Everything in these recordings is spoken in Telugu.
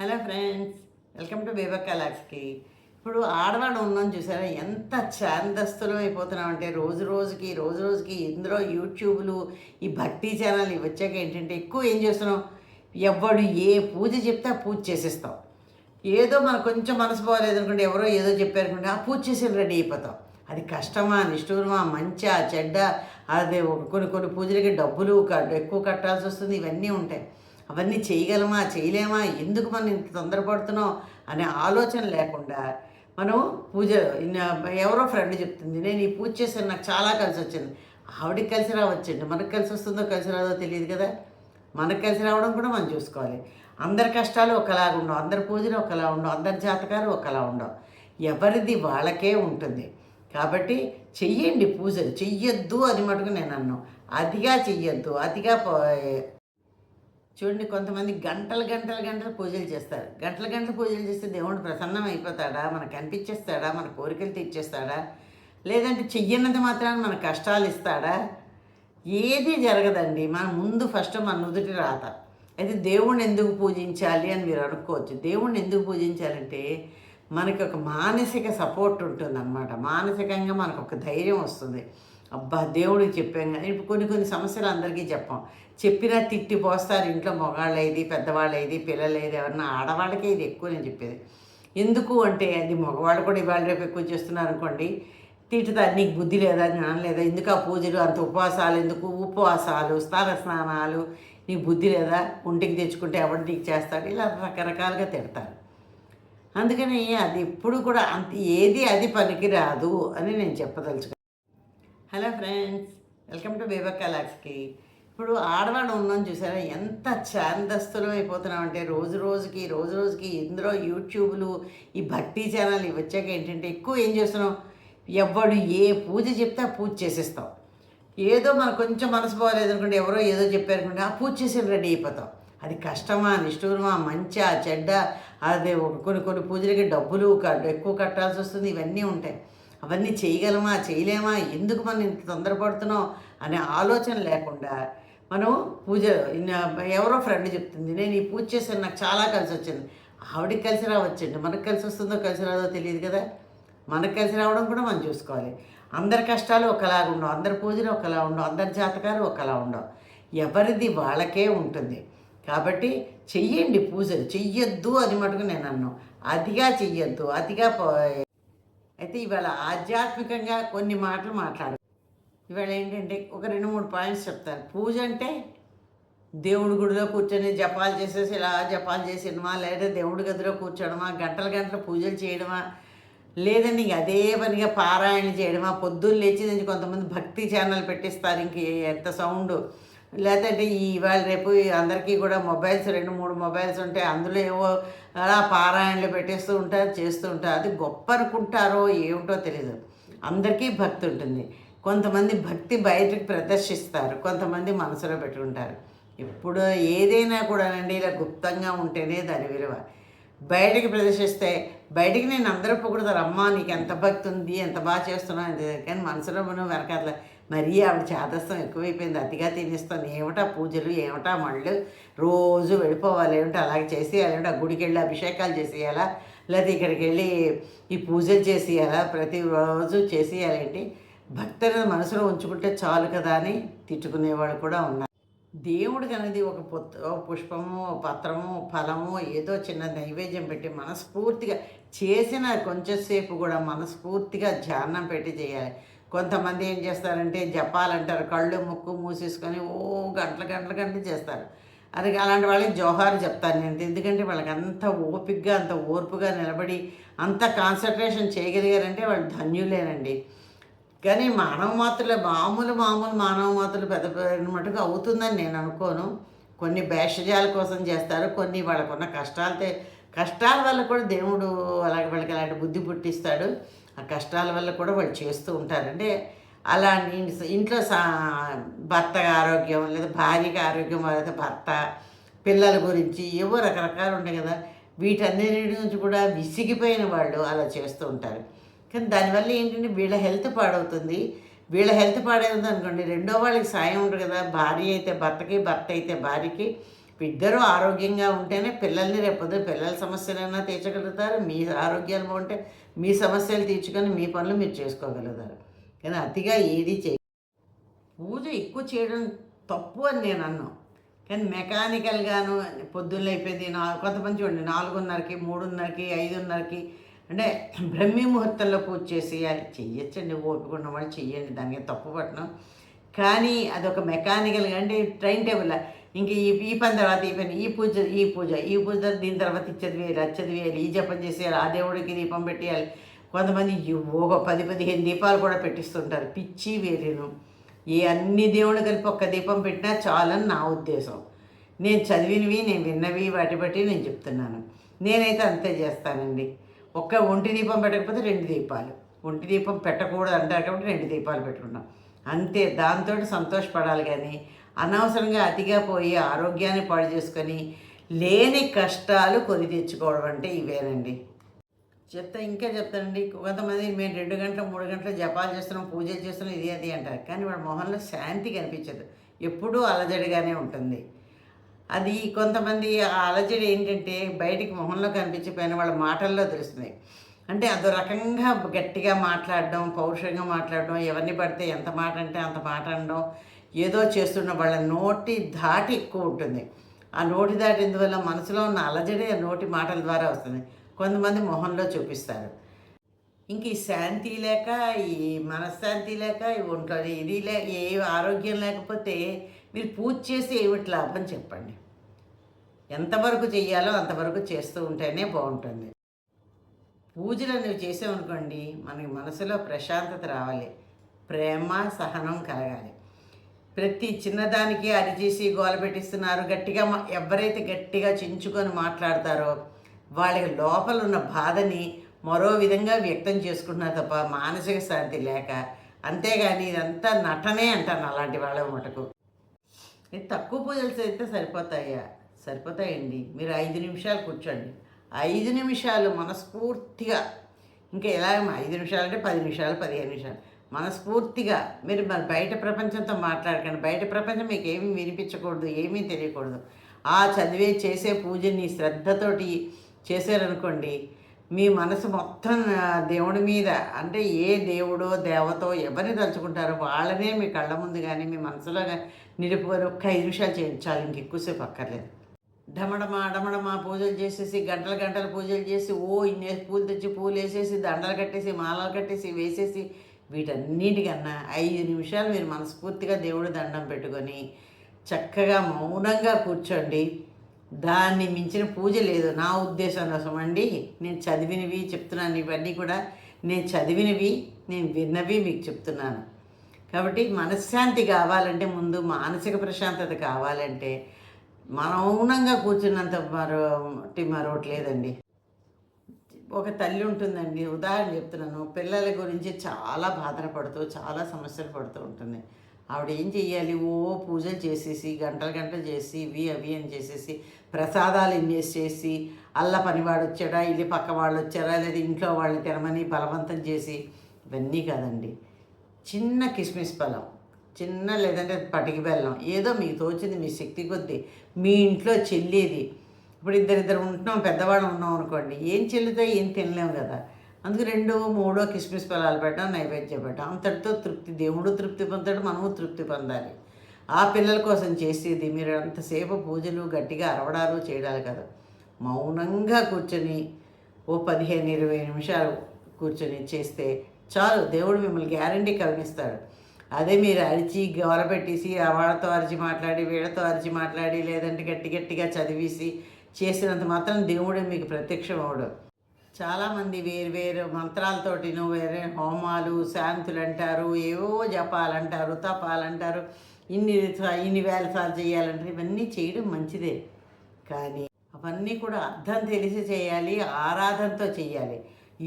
Hello friends welcome to Bebakka లాక్స్కి ఇప్పుడు ఆడవాళ్ళు ఉన్నాం చూసారా? ఎంత ఛాందస్తులం అయిపోతున్నాం అంటే రోజు రోజుకి రోజు రోజుకి ఇందులో యూట్యూబ్లు ఈ భక్తి ఛానల్ ఇవి వచ్చాక ఏంటంటే ఎక్కువ ఏం చేస్తున్నాం? ఎవడు ఏ పూజ చెప్తే ఆ పూజ చేసేస్తాం. ఏదో మనకు కొంచెం మనసు పోలేదు అనుకుంటే ఎవరో ఏదో చెప్పారనుకుంటే ఆ పూజ చేసి రెడీ అయిపోతాం. అది కష్టమా నిష్ఠూరమా మంచా చెడ్డ? అదే కొన్ని కొన్ని పూజలకి డబ్బులు ఎక్కువ కట్టాల్సి వస్తుంది ఇవన్నీ ఉంటాయి. అవన్నీ చేయగలమా చేయలేమా ఎందుకు మనం ఇంత తొందరపడుతున్నాం అనే ఆలోచన లేకుండా మనం పూజ ఎవరో ఫ్రెండ్ చెప్తుంది నేను ఈ పూజ చేశాను నాకు చాలా కలిసి వచ్చింది. ఆవిడకి కలిసి రావచ్చండి. మనకు కలిసి వస్తుందో కలిసి రాదో తెలియదు కదా. మనకు కలిసి రావడం కూడా మనం చూసుకోవాలి. అందరి కష్టాలు ఒకలాగా ఉండవు. అందరి పూజలు ఒకలా ఉండవు. అందరి జాతకాలు ఒకలా ఉండవు. ఎవరిది వాళ్ళకే ఉంటుంది. కాబట్టి చెయ్యండి పూజలు. చెయ్యొద్దు అది మటుకు నేను అన్నాను అతిగా చెయ్యొద్దు. అతిగా చూడండి కొంతమంది గంటలు గంటలు గంటలు పూజలు చేస్తారు. గంటలు గంటలు పూజలు చేస్తే దేవుడు ప్రసన్నం అయిపోతాడా? మనకు కనిపించేస్తాడా మన కోరికలు తీర్చేస్తాడా? లేదంటే చెయ్యనంత మాత్రాన్ని మన కష్టాలు ఇస్తాడా? ఏది జరగదండి. మనం ముందు ఫస్ట్ మన నుదుటి రాత. అయితే దేవుణ్ణి ఎందుకు పూజించాలి అని మీరు అనుకోవచ్చు. దేవుణ్ణి ఎందుకు పూజించాలంటే మనకి ఒక మానసిక సపోర్ట్ ఉంటుందన్నమాట. మానసికంగా మనకు ఒక ధైర్యం వస్తుంది. అబ్బా దేవుడికి చెప్పాం కానీ ఇప్పుడు కొన్ని కొన్ని సమస్యలు అందరికీ చెప్పాం. చెప్పినా తిట్టి పోస్తారు ఇంట్లో మగవాళ్ళైది పెద్దవాళ్ళైది పెద్దవాళ్ళు అయింది పిల్లలు ఎవరన్నా ఆడవాళ్ళకే ఇది ఎక్కువ నేను చెప్పేది. ఎందుకు అంటే అది మగవాళ్ళు కూడా ఇవాళ రేపు ఎక్కువ చేస్తున్నారు అనుకోండి తిట్టుతారు నీకు బుద్ధి లేదా జ్ఞానం లేదా ఎందుకు ఆ పూజలు అంత ఉపవాసాలు ఎందుకు ఉపవాసాలు స్నాన స్నానాలు నీకు బుద్ధి లేదా ఒంటికి తెచ్చుకుంటే ఎవడు నీకు చేస్తాడు ఇలా రకరకాలుగా తిడతారు. అందుకని అది ఎప్పుడు కూడా అంత ఏది అది పనికి రాదు అని నేను చెప్పదలుచుకున్నాను hello friends welcome to Bebakka కలాక్స్కి. ఇప్పుడు ఆడవాళ్ళు ఉన్నాం చూసారా? ఎంత ఛాందస్తులం అయిపోతున్నాం అంటే రోజు రోజుకి రోజు రోజుకి ఇందులో యూట్యూబ్లు ఈ భక్తి ఛానల్ ఇవి వచ్చాక ఏంటంటే ఎక్కువ ఏం చేస్తున్నాం? ఎవడు ఏ పూజ చెప్తే ఆ పూజ చేసేస్తాం. ఏదో మనకు కొంచెం మనసు పోలేదు అనుకుంటే ఎవరో ఏదో చెప్పారు అనుకుంటే ఆ పూజ చేసి రెడీ అయిపోతాం. అది కష్టమా నిష్ఠూరమా మంచా చెడ్డ? అదే కొన్ని కొన్ని పూజలకి డబ్బులు ఎక్కువ కట్టాల్సి వస్తుంది ఇవన్నీ ఉంటాయి. అవన్నీ చేయగలమా చేయలేమా? ఎందుకు మనం ఇంత తొందరపడుతున్నాం? అనే ఆలోచన లేకుండా మనం పూజ ఎవరో ఫ్రెండ్ చెప్తుంది. నేను ఈ పూజ చేశాను నాకు చాలా కలిసి వచ్చింది. ఆవిడకి కలిసి రావచ్చండి. మనకు కలిసి వస్తుందో కలిసి రాదో తెలియదు కదా. మనకు కలిసి రావడం కూడా మనం చూసుకోవాలి. అందరి కష్టాలు ఒకలాగా ఉండవు. అందరి పూజలు ఒకలా ఉండవు. అందరి జాతకాలు ఒకలా ఉండవు. ఎవరిది వాళ్ళకే ఉంటుంది. కాబట్టి చెయ్యండి పూజలు. చెయ్యొద్దు అని మటుకు నేను అన్నాను అతిగా చెయ్యొద్దు. అతిగా పో- అయితే ఇవాళ ఆధ్యాత్మికంగా కొన్ని మాటలు మాట్లాడు ఇవాళ ఏంటంటే ఒక రెండు మూడు పాయింట్స్ చెప్తాను. పూజ అంటే దేవుడి గుడిలో కూర్చొని జపాలు చేసేసి ఇలా జపాలు చేసినమా లేదా దేవుడి గదిలో కూర్చోడమా గంటల గంటల పూజలు చేయడమా లేదండి ఇంక అదే పనిగా పారాయణ చేయడమా పొద్దున్న లేచి నుంచి కొంతమంది భక్తి ఛానల్ పెట్టిస్తారు ఇంక ఎంత సౌండ్. లేదంటే ఇవాళ రేపు అందరికీ కూడా మొబైల్స్ రెండు మూడు మొబైల్స్ ఉంటాయి అందులో ఏవో అలా పారాయణలు పెట్టేస్తూ ఉంటారు చేస్తూ ఉంటారు. అది గొప్ప అనుకుంటారో ఏమిటో తెలియదు అందరికీ భక్తి ఉంటుంది. కొంతమంది భక్తి బయటకు ప్రదర్శిస్తారు కొంతమంది మనసులో పెట్టుకుంటారు. ఇప్పుడు ఏదైనా కూడానండి ఇలా గుప్తంగా ఉంటేనే దాని విలువ. బయటికి ప్రదర్శిస్తే బయటికి నేను అందరూ పొగుడుతారు అమ్మ నీకు ఎంత భక్తి ఉంది ఎంత బాగా చేస్తున్నావు అది కానీ మనసులో మనం వెనకాల మరీ ఆవిడ చేతస్థం ఎక్కువైపోయింది అతిగా తినేస్తాను ఏమిటా పూజలు ఏమిటా మళ్ళు రోజు వెళ్ళిపోవాలి ఏమిటో అలాగే చేసేయాలి ఏమిటో ఆ గుడికి వెళ్ళి అభిషేకాలు చేసేయాలా లేకపోతే ఇక్కడికి వెళ్ళి ఈ పూజలు చేసేయాలా ప్రతిరోజు చేసేయాలేంటి భక్తులను మనసులో ఉంచుకుంటే చాలు కదా అని తిట్టుకునేవాళ్ళు కూడా ఉన్నారు. దేవుడికి అనేది ఒక పుత్ పుష్పము పత్రము ఫలము ఏదో చిన్న నైవేద్యం పెట్టి మనస్ఫూర్తిగా చేసిన కొంచెంసేపు కూడా మనస్ఫూర్తిగా ధ్యానం పెట్టి చేయాలి. కొంతమంది ఏం చేస్తారంటే జపాలంటారు. కళ్ళు ముక్కు మూసేసుకొని ఓ గంటల గంటల గంటలు చేస్తారు. అది అలాంటి వాళ్ళకి జోహార్ చెప్తాను నేను. ఎందుకంటే వాళ్ళకి అంత ఓపిక్గా అంత ఓర్పుగా నిలబడి అంత కాన్సన్ట్రేషన్ చేయగలిగారంటే వాళ్ళు ధన్యులేనండి. కానీ మానవ మాత్రలు మామూలు మామూలు మానవ మాత్రలు పెద్ద మటుకు అవుతుందని నేను అనుకోను. కొన్ని భేషజాల కోసం చేస్తారు కొన్ని వాళ్ళకున్న కష్టాలతో కష్టాల వల్ల కూడా దేవుడు అలాగే వాళ్ళకి అలాంటి బుద్ధి పుట్టిస్తాడు. ఆ కష్టాల వల్ల కూడా వాళ్ళు చేస్తూ ఉంటారు. అంటే అలా ఇంట్లో సా భర్త ఆరోగ్యం లేదా భార్యకి ఆరోగ్యం లేదా భర్త పిల్లల గురించి ఏవో రకరకాలు ఉంటాయి కదా. వీటన్నిటి నుంచి కూడా విసిగిపోయిన వాళ్ళు అలా చేస్తూ ఉంటారు. కానీ దానివల్ల ఏంటంటే వీళ్ళ హెల్త్ పాడవుతుంది. వీళ్ళ హెల్త్ పాడైంది అనుకోండి రెండో వాళ్ళకి సాయం ఉండరు కదా. భార్య అయితే భర్తకి భర్త అయితే భార్యకి. ఇద్దరు ఆరోగ్యంగా ఉంటేనే పిల్లల్ని రేపొద్దు పిల్లల సమస్యలైనా తీర్చగలుగుతారు. మీ ఆరోగ్యాలు బాగుంటే మీ సమస్యలు తీర్చుకొని మీ పనులు మీరు చేసుకోగలుగుతారు. కానీ అతిగా ఏది చేయ పూజ ఎక్కువ చేయడం తప్పు అని నేను అన్నాను కానీ మెకానికల్గాను పొద్దున్న అయిపోయింది నా కొంతమంది చూడండి నాలుగున్నరకి మూడున్నరకి ఐదున్నరకి అంటే బ్రహ్మీ ముహూర్తంలో పూజ చేసి చెయ్యొచ్చండి ఓపిక ఉన్న వాళ్ళు చెయ్యండి దానికి తప్పు పట్టడం కానీ అదొక మెకానికల్గా అంటే ట్రైన్ టేబుల్ ఇంక ఈ ఈ పని తర్వాత ఈ పని ఈ పూజ ఈ పూజ ఈ పూజ దీని తర్వాత ఇచ్చేది వేయాలి అచ్చది వేయాలి ఈ జపం చేసేయాలి ఆ దేవుడికి దీపం పెట్టేయాలి. కొంతమంది ఒక పది పదిహేను దీపాలు కూడా పెట్టిస్తుంటారు. పిచ్చి వేరేను. ఏ అన్ని దేవుడు కలిపి ఒక్క దీపం పెట్టినా చాలని నా ఉద్దేశం. నేను చదివినవి నేను విన్నవి వాటి బట్టి నేను చెప్తున్నాను. నేనైతే అంతే చేస్తానండి. ఒక్క ఒంటి దీపం పెట్టకపోతే రెండు దీపాలు. ఒంటి దీపం పెట్టకూడదు అంటారు కాబట్టి రెండు దీపాలు పెట్టుకున్నాం. అంతే దాంతో సంతోషపడాలి కానీ అనవసరంగా అతిగా పోయి ఆరోగ్యాన్ని పాడు చేసుకొని లేని కష్టాలు కొని తెచ్చుకోవడం అంటే ఇవేనండి. చెప్తా ఇంకా చెప్తానండి. కొంతమంది మేము రెండు గంటల మూడు గంటల జపాలు చేస్తున్నాం పూజలు చేస్తున్నాం ఇది అది అంటారు. కానీ వాడి మొహంలో శాంతి కనిపించదు. ఎప్పుడూ అలజడిగానే ఉంటుంది. అది కొంతమంది ఆ అలజడి ఏంటంటే బయటికి మొహంలో కనిపించిపోయిన వాళ్ళ మాటల్లో తెలుస్తుంది. అంటే అదో రకంగా గట్టిగా మాట్లాడడం పౌరుషంగా మాట్లాడడం ఎవరిని పడితే ఎంత మాట అంటే అంత మాట అనడం ఏదో చేస్తున్న వాళ్ళ నోటి దాటి ఎక్కువ ఉంటుంది. ఆ నోటి దాటిందువల్ల మనసులో ఉన్న అలజడి ఆ నోటి మాటల ద్వారా వస్తుంది. కొంతమంది మొహంలో చూపిస్తారు. ఇంక ఈ శాంతి లేక ఈ మనశ్శాంతి లేక ఈ ఒంట్లో ఇది లేక ఏ ఆరోగ్యం లేకపోతే మీరు పూజ చేసి ఏమిటి లాభం చెప్పండి. ఎంతవరకు చెయ్యాలో అంతవరకు చేస్తూ ఉంటేనే బాగుంటుంది. పూజలు అనేవి చేసావనుకోండి మనకి మనసులో ప్రశాంతత రావాలి ప్రేమ సహనం కలగాలి. ప్రతి చిన్నదానికి అరిచేసి గోల పెట్టిస్తున్నారు గట్టిగా ఎవరైతే గట్టిగా చించుకొని మాట్లాడతారో వాళ్ళకి లోపల ఉన్న బాధని మరో విధంగా వ్యక్తం చేసుకుంటున్నారు తప్ప మానసిక శాంతి లేక అంతేగాని ఇదంతా నటనే అంటాను అలాంటి వాళ్ళ మటుకు. తక్కువ పూజలు చేస్తే సరిపోతాయా? సరిపోతాయండి. మీరు ఐదు నిమిషాలు కూర్చోండి. ఐదు నిమిషాలు మనస్ఫూర్తిగా. ఇంకా ఎలా ఐదు నిమిషాలు అంటే పది నిమిషాలు పదిహేను నిమిషాలు. మనస్ఫూర్తిగా మీరు మరి బయట ప్రపంచంతో మాట్లాడకండి. బయట ప్రపంచం మీకు ఏమీ వినిపించకూడదు ఏమీ తెలియకూడదు. ఆ చదివే చేసే పూజని శ్రద్ధతోటి చేశారనుకోండి మీ మనసు మొత్తం దేవుడి మీద అంటే ఏ దేవుడో దేవతో ఎవరిని తలుచుకుంటారో వాళ్ళనే మీ కళ్ళ ముందు కానీ మీ మనసులో కానీ నిలుపుకొని ఒక్క ఐదు నిమిషాలు చేయించాలి. ఇంక ఎక్కువసేపు అక్కర్లేదు. ఢమడమా డమడమా పూజలు చేసేసి గంటల గంటల పూజలు చేసి ఓ ఇన్ని పూలు తెచ్చి పూలు వేసేసి దండలు కట్టేసి మాలలు కట్టేసి వేసేసి వీటన్నిటికన్నా ఐదు నిమిషాలు మీరు మనస్ఫూర్తిగా దేవుడు దండం పెట్టుకొని చక్కగా మౌనంగా కూర్చోండి. దాన్ని మించిన పూజ లేదు. నా ఉద్దేశం కోసం అండి. నేను చదివినవి చెప్తున్నాను. ఇవన్నీ కూడా నేను చదివినవి నేను విన్నవి మీకు చెప్తున్నాను. కాబట్టి మనశ్శాంతి కావాలంటే ముందు మానసిక ప్రశాంతత కావాలంటే మౌనంగా కూర్చున్నంత మరో మరొకటి లేదండి. ఒక తల్లి ఉంటుందండి. ఉదాహరణ చెప్తున్నాను. పిల్లల గురించి చాలా బాధన పడుతూ చాలా సమస్యలు పడుతూ ఉంటుంది. ఆవిడ ఏం చెయ్యాలి? ఓ పూజలు చేసేసి గంటలు గంటలు చేసి ఇవి అవి అని చేసేసి ప్రసాదాలు ఇన్వెస్ట్ చేసి అల్ల పనివాడు వచ్చాడా? ఇల్లు పక్క వాళ్ళు వచ్చారా? లేదా ఇంట్లో వాళ్ళని తినమని బలవంతం చేసి ఇవన్నీ కాదండి. చిన్న కిస్మిస్ పళ్ళం చిన్న లేదంటే పటికి బెల్లం ఏదో మీకు తోచింది మీ శక్తి కొద్దీ మీ ఇంట్లో చెల్లేది. ఇప్పుడు ఇద్దరిద్దరు ఉంటున్నాం పెద్దవాళ్ళు ఉన్నాం అనుకోండి ఏం చెల్లితే ఏం తినలేము కదా. అందుకు రెండో మూడో కిస్మిస్ పిల్లలు పెట్టడం నైవేద్యం పెట్టడం. అంతటితో తృప్తి. దేవుడు తృప్తి పొందాడు మనము తృప్తి పొందాలి. ఆ పిల్లల కోసం చేసేది మీరు అంతసేపు పూజలు గట్టిగా అరవడాలు చేయడాలి కదా. మౌనంగా కూర్చొని ఓ పదిహేను ఇరవై నిమిషాలు కూర్చొని చేస్తే చాలు. దేవుడు మిమ్మల్ని గ్యారంటీ కరుణిస్తాడు అదే మీరు అరిచి గోర పెట్టేసి ఆ వాళ్ళతో అరిచి మాట్లాడి వీళ్ళతో అరిచి మాట్లాడి లేదంటే గట్టి గట్టిగా చదివేసి చేసినంత మాత్రం దేవుడే మీకు ప్రత్యక్షం అవడం చాలామంది వేరు వేరు మంత్రాలతోటిను వేరే హోమాలు శాంతులు అంటారు ఏవో జపాలంటారు తపాలంటారు ఇన్ని ఇన్ని వేల సార్లు చేయాలంటారు ఇవన్నీ చేయడం మంచిదే. కానీ అవన్నీ కూడా అర్థం తెలిసి చేయాలి ఆరాధనతో చేయాలి.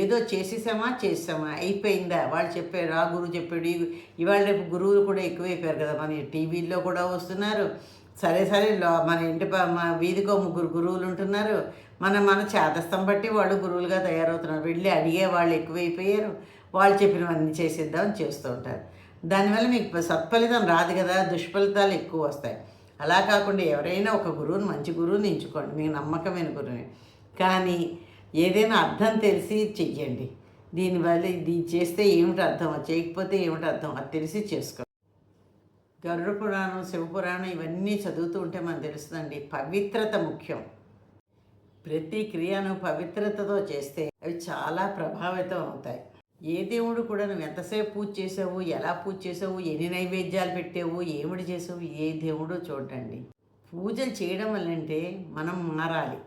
ఏదో చేసేసామా చేసామా అయిపోయిందా? వాళ్ళు చెప్పారు ఆ గురువు చెప్పాడు ఇవాళ రేపు గురువులు కూడా ఎక్కువైపోయారు కదా మన టీవీల్లో కూడా వస్తున్నారు. సరే సరే మన ఇంటి ప- మా వీధికో ముగ్గురు గురువులు ఉంటున్నారు. మన మన చేతస్థం బట్టి వాళ్ళు గురువులుగా తయారవుతున్నారు. వెళ్ళి అడిగే వాళ్ళు ఎక్కువైపోయారు. వాళ్ళు చెప్పినవన్నీ చేసేద్దాం చేస్తూ ఉంటారు. దానివల్ల మీకు సత్ఫలితం రాదు కదా. దుష్ఫలితాలు ఎక్కువ వస్తాయి. అలా కాకుండా ఎవరైనా ఒక గురువుని మంచి గురువుని ఎంచుకోండి. మీకు నమ్మకమైన గురువుని. కానీ ఏదైనా అర్థం తెలిసి చెయ్యండి. దీనివల్ల ఇది చేస్తే ఏమిటి అర్థం? చేయకపోతే ఏమిటి అర్థం? అది తెలిసి చేసుకోండి. గరుడ పురాణం శివపురాణం ఇవన్నీ చదువుతూ ఉంటే మనకు తెలుస్తుందండి. పవిత్రత ముఖ్యం. ప్రతి క్రియను పవిత్రతతో చేస్తే అవి చాలా ప్రభావితం అవుతాయి. ఏ దేవుడు కూడా నువ్వు ఎంతసేపు పూజ చేసావు ఎలా పూజ చేసావు ఎన్ని నైవేద్యాలు పెట్టావు ఏమిటి చేసావు ఏ దేవుడో చూడండి పూజలు చేయడం వల్ల అంటే మనం మారాలి.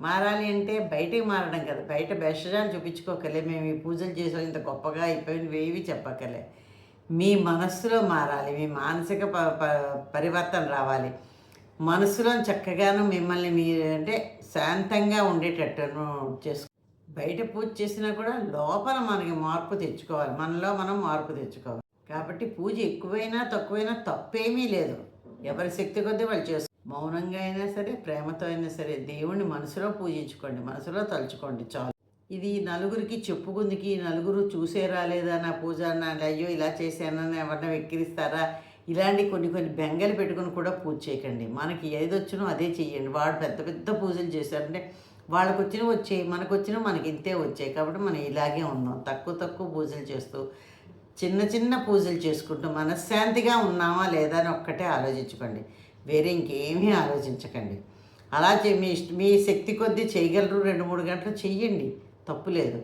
మారాలి అంటే బయటికి మారడం కదా. బయట బెషజాలు చూపించుకోకలే. మేము ఈ పూజలు చేసాం ఇంత గొప్పగా అయిపోయినవి ఏవి చెప్పకలే మీ మనస్సులో మారాలి మీ మానసిక ప ప- పరివర్తన రావాలి. మనసులో చక్కగాను మిమ్మల్ని మీరు అంటే శాంతంగా ఉండేటట్టును చేసుకో బయట పూజ చేసినా కూడా లోపల మనకి మార్పు తెచ్చుకోవాలి. మనలో మనం మార్పు తెచ్చుకోవాలి. కాబట్టి పూజ ఎక్కువైనా తక్కువైనా తప్పేమీ లేదు. ఎవరి శక్తి కొద్దీ వాళ్ళు చేసుకో మౌనంగా అయినా సరే ప్రేమతో అయినా సరే దేవుణ్ణి మనసులో పూజించుకోండి. మనసులో తలుచుకోండి చాలు. ఇది నలుగురికి చెప్పుకుందికి నలుగురు చూసేరా లేదా నా పూజ నా అయ్యో ఇలా చేశానని ఎవరన్నా వెక్కిరిస్తారా? ఇలాంటి కొన్ని కొన్ని బెంగలు పెట్టుకుని కూడా పూజ చేయకండి. మనకి ఏది వచ్చినో అదే చెయ్యండి వాడు పెద్ద పెద్ద పూజలు చేశారంటే వాళ్ళకు వచ్చిన వచ్చాయి మనకు వచ్చిన మనకి ఇంతే వచ్చాయి. కాబట్టి మనం ఇలాగే ఉన్నాం. తక్కువ తక్కువ పూజలు చేస్తూ చిన్న చిన్న పూజలు చేసుకుంటూ మనశ్శాంతిగా ఉన్నామా లేదా అని ఒక్కటే ఆలోచించుకోండి. వేరే ఇంకేమీ ఆలోచించకండి. అలా చే మీ ఇష్ట మీ శక్తి కొద్దీ చేయగలరు రెండు మూడు గంటలు చెయ్యండి. తప్పు లేదు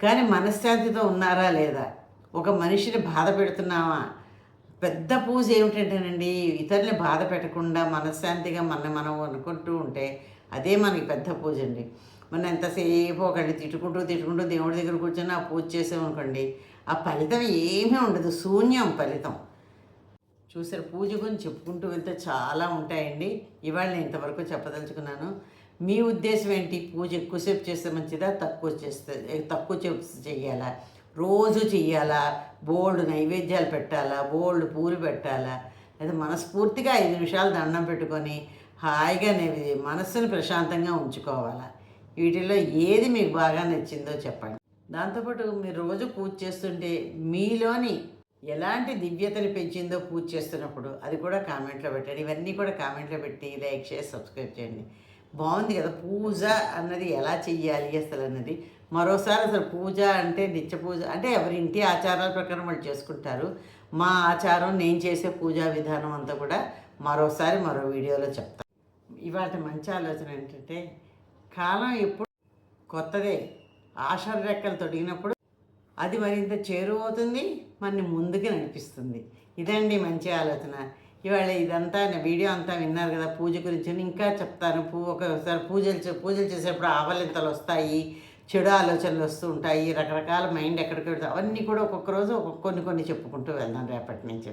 కానీ మనశ్శాంతితో ఉన్నారా లేదా? ఒక మనిషిని బాధ పెడుతున్నామా పెద్ద పూజ ఏమిటంటేనండి ఇతరుల్ని బాధ పెట్టకుండా మనశ్శాంతిగా మన మనం అనుకుంటూ ఉంటే అదే మనకి పెద్ద పూజ అండి. మనం ఎంతసేపు ఒకటి తిట్టుకుంటూ తిట్టుకుంటూ దేవుడి దగ్గర కూర్చొని ఆ పూజ చేసామనుకోండి ఆ ఫలితం ఏమీ ఉండదు శూన్యం ఫలితం. చూసారు పూజ గురించి చెప్పుకుంటూ వెళ్తే చాలా ఉంటాయండి. ఇవాళ నేను ఇంతవరకు చెప్పదలుచుకున్నాను. మీ ఉద్దేశం ఏంటి? పూజ ఎక్కువసేపు చేస్తే మంచిదా? తక్కువ చేస్తే తక్కువ సేపు చేయాలా రోజు చెయ్యాలా? బోల్డ్ నైవేద్యాలు పెట్టాలా? బోల్డ్ పూలు పెట్టాలా? లేదా మనస్ఫూర్తిగా ఐదు నిమిషాలు దండం పెట్టుకొని హాయిగా నేవి మనస్సును ప్రశాంతంగా ఉంచుకోవాలా? వీటిలో ఏది మీకు బాగా నచ్చిందో చెప్పండి. దాంతోపాటు మీరు రోజు పూజ చేస్తుంటే మీలోని ఎలాంటి దివ్యతని పెంచిందో పూజ చేస్తున్నప్పుడు అది కూడా కామెంట్లో పెట్టండి. ఇవన్నీ కూడా కామెంట్లో పెట్టి లైక్ చేసి సబ్స్క్రైబ్ చేయండి. బాగుంది కదా పూజ అన్నది ఎలా చెయ్యాలి అసలు అన్నది. మరోసారి అసలు పూజ అంటే నిత్య పూజ అంటే ఎవరి ఇంటి ఆచారాల ప్రకారం వాళ్ళు చేసుకుంటారు. మా ఆచారం నేను చేసే పూజా విధానం అంతా కూడా మరోసారి మరో వీడియోలో చెప్తాను ఇవాళ మంచి ఆలోచన ఏంటంటే కాలం ఎప్పుడు కొత్తదే. ఆషాఢ రెక్కలు తొడిగినప్పుడు అది మరింత చేరువవుతుంది మనని ముందుకు నడిపిస్తుంది. ఇదండి మంచి ఆలోచన. ఇవాళ ఇదంతా వీడియో అంతా విన్నారు కదా పూజ గురించి ఇంకా చెప్తాను. పూ ఒకసారి పూజలు చే- పూజలు చేసేటప్పుడు ఆవలింతలు వస్తాయి చెడు ఆలోచనలు వస్తూ ఉంటాయి రకరకాల మైండ్ ఎక్కడికి వెళ్తాయి అవన్నీ కూడా ఒక్కొక్క రోజు ఒక్కొక్క కొన్ని కొన్ని చెప్పుకుంటూ వెళ్దాం రేపటి నుంచి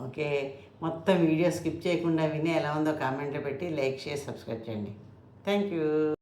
ఓకే? మొత్తం వీడియో స్కిప్ చేయకుండా విని ఎలా ఉందో కామెంట్లో పెట్టి లైక్ చేసి సబ్స్క్రైబ్ చేయండి. Thank you.